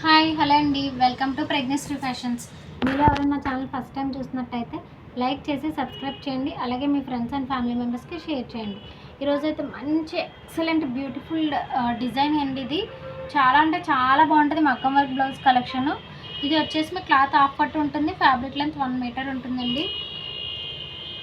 Hi hello అండి. Welcome to pregnancy fashions. మీరు ఎవరైనా ఛానల్ ఫస్ట్ టైం చూసినట్టయితే లైక్ చేసి సబ్స్క్రైబ్ చేయండి. అలాగే మీ ఫ్రెండ్స్ అండ్ ఫ్యామిలీ మెంబర్స్కి షేర్ చేయండి. ఈరోజు అయితే మంచి ఎక్సలెంట్ బ్యూటిఫుల్ డిజైన్ అండి ఇది. చాలా అంటే చాలా బాగుంటుంది. మగ్గం వర్క్ బ్లౌజ్ కలెక్షన్. ఇది వచ్చేసి మీ క్లాత్ ఆఫ్ పట్టు ఉంటుంది. ఫ్యాబ్రిక్ లెంత్ వన్ మీటర్ ఉంటుందండి.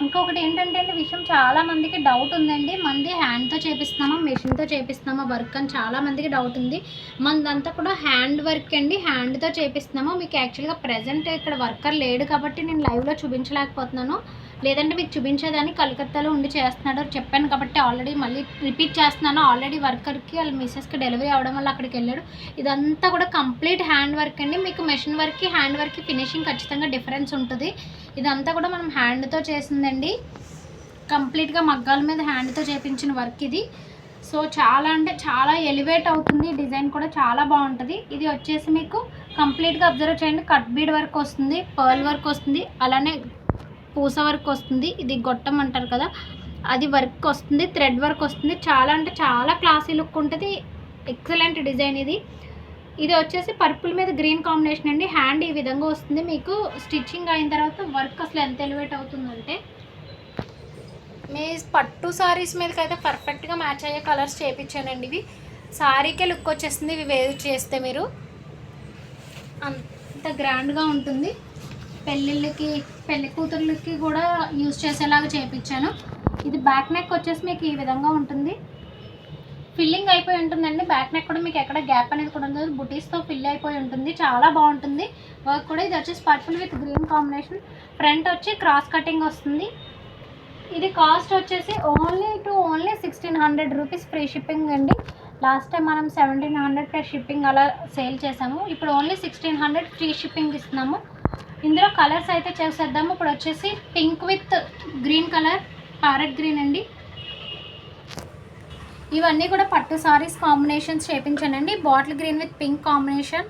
ఇంకొకటి ఏంటంటే అండి విషయం చాలా మందికి డౌట్ ఉందండి. మంది హ్యాండ్తో చేపిస్తున్నామా మెషిన్తో చేపిస్తున్నామా వర్క్ అని చాలా మందికి డౌట్ ఉంది. మందంతా కూడా హ్యాండ్ వర్క్ అండి. హ్యాండ్తో చేపిస్తున్నాము మీకు యాక్చువల్గా ప్రజెంట్ ఇక్కడ వర్కర్ లేడు కాబట్టి నేను లైవ్లో చూపించలేకపోతున్నాను. లేదంటే మీకు చూపించేదాన్ని కలకత్తాలో ఉండి చేస్తున్నాడు చెప్పాను కాబట్టి ఆల్రెడీ మళ్ళీ రిపీట్ చేస్తున్నాను. ఆల్రెడీ వర్కర్కి వాళ్ళ మిస్సెస్కి డెలివరీ అవ్వడం వల్ల అక్కడికి వెళ్ళాడు. ఇదంతా కూడా కంప్లీట్ హ్యాండ్ వర్క్ అండి. మీకు మెషిన్ వర్క్కి హ్యాండ్ వర్క్కి ఫినిషింగ్ ఖచ్చితంగా డిఫరెన్స్ ఉంటుంది. ఇదంతా కూడా మనం హ్యాండ్తో చేసింది వచ్చిందండి కంప్లీట్గా మగ్గాల మీద హ్యాండ్తో చేపించిన వర్క్ ఇది. సో చాలా అంటే చాలా ఎలివేట్ అవుతుంది. డిజైన్ కూడా చాలా బాగుంటుంది. ఇది వచ్చేసి మీకు కంప్లీట్గా అబ్జర్వ్ చేయండి. కట్ బీడ్ వర్క్ వస్తుంది పర్ల్ వర్క్ వస్తుంది అలానే పూస వర్క్ వస్తుంది. ఇది గొట్టం అంటారు కదా అది వర్క్ వస్తుంది థ్రెడ్ వర్క్ వస్తుంది. చాలా అంటే చాలా క్లాసీ లుక్ ఉంటుంది. ఎక్సలెంట్ డిజైన్ ఇది. ఇది వచ్చేసి పర్పుల్ మీద గ్రీన్ కాంబినేషన్ అండి. హ్యాండ్ ఈ విధంగా వస్తుంది. మీకు స్టిచ్చింగ్ అయిన తర్వాత వర్క్ అసలు ఎంత ఎలివేట్ అవుతుందంటే మీ పట్టు సారీస్ మీదకి అయితే పర్ఫెక్ట్గా మ్యాచ్ అయ్యే కలర్స్ చేయించానండి ఇవి. సారీకే లుక్ వచ్చేస్తుంది ఇవి వేరు చేస్తే మీరు. అంత గ్రాండ్గా ఉంటుంది. పెళ్ళిళ్ళకి పెళ్ళి కూతుర్లకి కూడా యూజ్ చేసేలాగా చేయించాను ఇది బ్యాక్ నెక్ వచ్చేసి మీకు ఈ విధంగా ఉంటుంది. ఫిల్లింగ్ అయిపోయి ఉంటుందండి. బ్యాక్ నెక్ కూడా మీకు ఎక్కడ గ్యాప్ అనేది కూడా ఉండదు. బుటీస్తో ఫిల్ అయిపోయి ఉంటుంది. చాలా బాగుంటుంది. వర్క్ కూడా ఇది వచ్చేసి purple with green combination front వచ్చి క్రాస్ కటింగ్ వస్తుంది. ఇది కాస్ట్ వచ్చేసి only to only sixteen hundred rupees free shipping అండి. లాస్ట్ టైం మనం సెవెంటీన్ హండ్రెడ్ ప్లస్ షిప్పింగ్ అలా సేల్ చేసాము. ఇప్పుడు only sixteen hundred free shipping ఇస్తున్నాము. ఇందులో కలర్స్ అయితే చేసేద్దాము. ఇప్పుడు వచ్చేసి pink with green colour parrot green అండి. ఇవన్నీ కూడా పట్టు saris combinations చేపించానండి. Bottle green with pink combination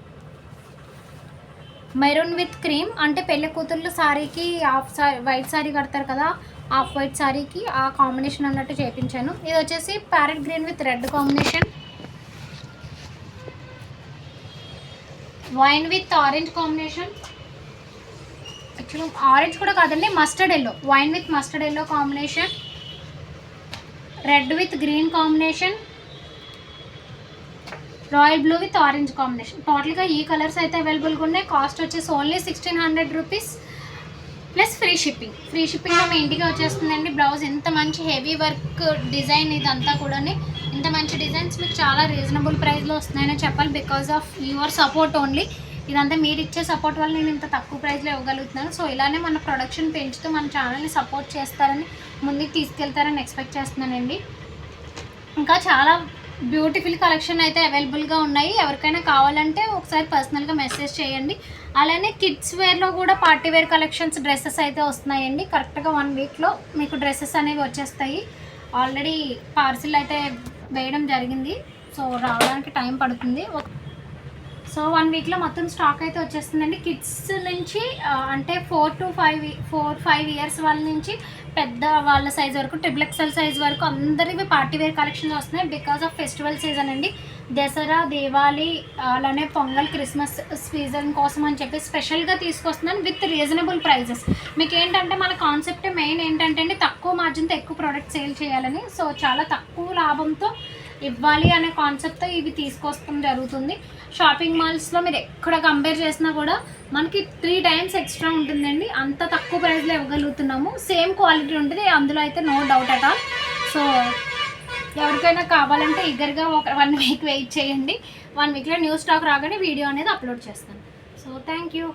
maroon with cream. అంటే పెళ్ళి కూతుర్లు సారీకి హాఫ్ సారీ వైట్ సారీ కడతారు కదా ఆఫ్ వైట్ సారీకి ఆ కాంబినేషన్ అన్నట్టు చేయించాను ఇది వచ్చేసి parrot green with red combination. Wine with orange combination. Actually orange కూడా కాదండి mustard yellow. Wine with mustard yellow combination. Red with green combination. Royal blue with orange combination. టోటల్గా ఈ కలర్స్ అయితే అవైలబుల్గా ఉన్నాయి. కాస్ట్ వచ్చేసి only sixteen hundred rupees plus free shipping. Free షిప్పింగ్లో మీ ఇంటికి వచ్చేస్తుందండి. బ్లౌజ్ ఎంత మంచి హెవీ వర్క్ డిజైన్ ఇదంతా కూడా ఇంత మంచి డిజైన్స్ మీకు చాలా రీజనబుల్ ప్రైస్లో వస్తున్నాయని చెప్పాలి. Because of your support only. ఇదంతా మీరు ఇచ్చే సపోర్ట్ వల్ల నేను ఇంత తక్కువ ప్రైస్లో ఇవ్వగలుగుతున్నాను. సో ఇలానే మన ప్రొడక్షన్ పెంచుతూ మన ఛానల్ని సపోర్ట్ చేస్తారని ముందుకు తీసుకెళ్తారని ఎక్స్పెక్ట్ చేస్తున్నానండి. ఇంకా చాలా బ్యూటిఫుల్ కలెక్షన్ అయితే అవైలబుల్గా ఉన్నాయి. ఎవరికైనా కావాలంటే ఒకసారి పర్సనల్గా మెసేజ్ చేయండి. అలానే కిడ్స్ వేర్లో కూడా పార్టీ వేర్ కలెక్షన్స్ డ్రెస్సెస్ అయితే వస్తున్నాయండి. కరెక్ట్గా వన్ వీక్లో మీకు డ్రెస్సెస్ అనేవి వచ్చేస్తాయి. ఆల్రెడీ పార్సిల్ అయితే వేయడం జరిగింది. సో రావడానికి టైం పడుతుంది. సో వన్ వీక్లో మొత్తం స్టాక్ అయితే వచ్చేస్తుందండి. కిడ్స్ నుంచి అంటే four to five four five years వాళ్ళ నుంచి పెద్ద వాళ్ళ సైజ్ వరకు ట్రిపుల్ ఎక్సెల్ సైజ్ వరకు అందరివి పార్టీ వేర్ కలెక్షన్స్ వస్తున్నాయి బికాస్ ఆఫ్ ఫెస్టివల్ సీజన్ అండి. దసరా దీవాలి అలానే పొంగల్ క్రిస్మస్ సీజన్ కోసం అని చెప్పి స్పెషల్గా తీసుకొస్తున్నాను విత్ రీజనబుల్ ప్రైజెస్ మీకు ఏంటంటే మన కాన్సెప్ట్ మెయిన్ ఏంటంటే అండి తక్కువ మార్జిన్తో ఎక్కువ ప్రోడక్ట్ సేల్ చేయాలని. సో చాలా తక్కువ లాభంతో ఇవ్వాలి అనే కాన్సెప్ట్తో ఇవి తీసుకొస్తాం జరుగుతుంది. షాపింగ్ మాల్స్లో మీరు ఎక్కడ కంపేర్ చేసినా కూడా మనకి త్రీ టైమ్స్ ఎక్స్ట్రా ఉంటుందండి. అంత తక్కువ ప్రైస్లో ఇవ్వగలుగుతున్నాము. సేమ్ క్వాలిటీ ఉంటుంది. అందులో అయితే no doubt at all so ఎవరికైనా కావాలంటే ఈగర్గా ఒక వన్ వీక్ వెయిట్ చేయండి. వన్ వీక్లో న్యూ స్టాక్ రాగానే వీడియో అనేది అప్లోడ్ చేస్తాను. So thank you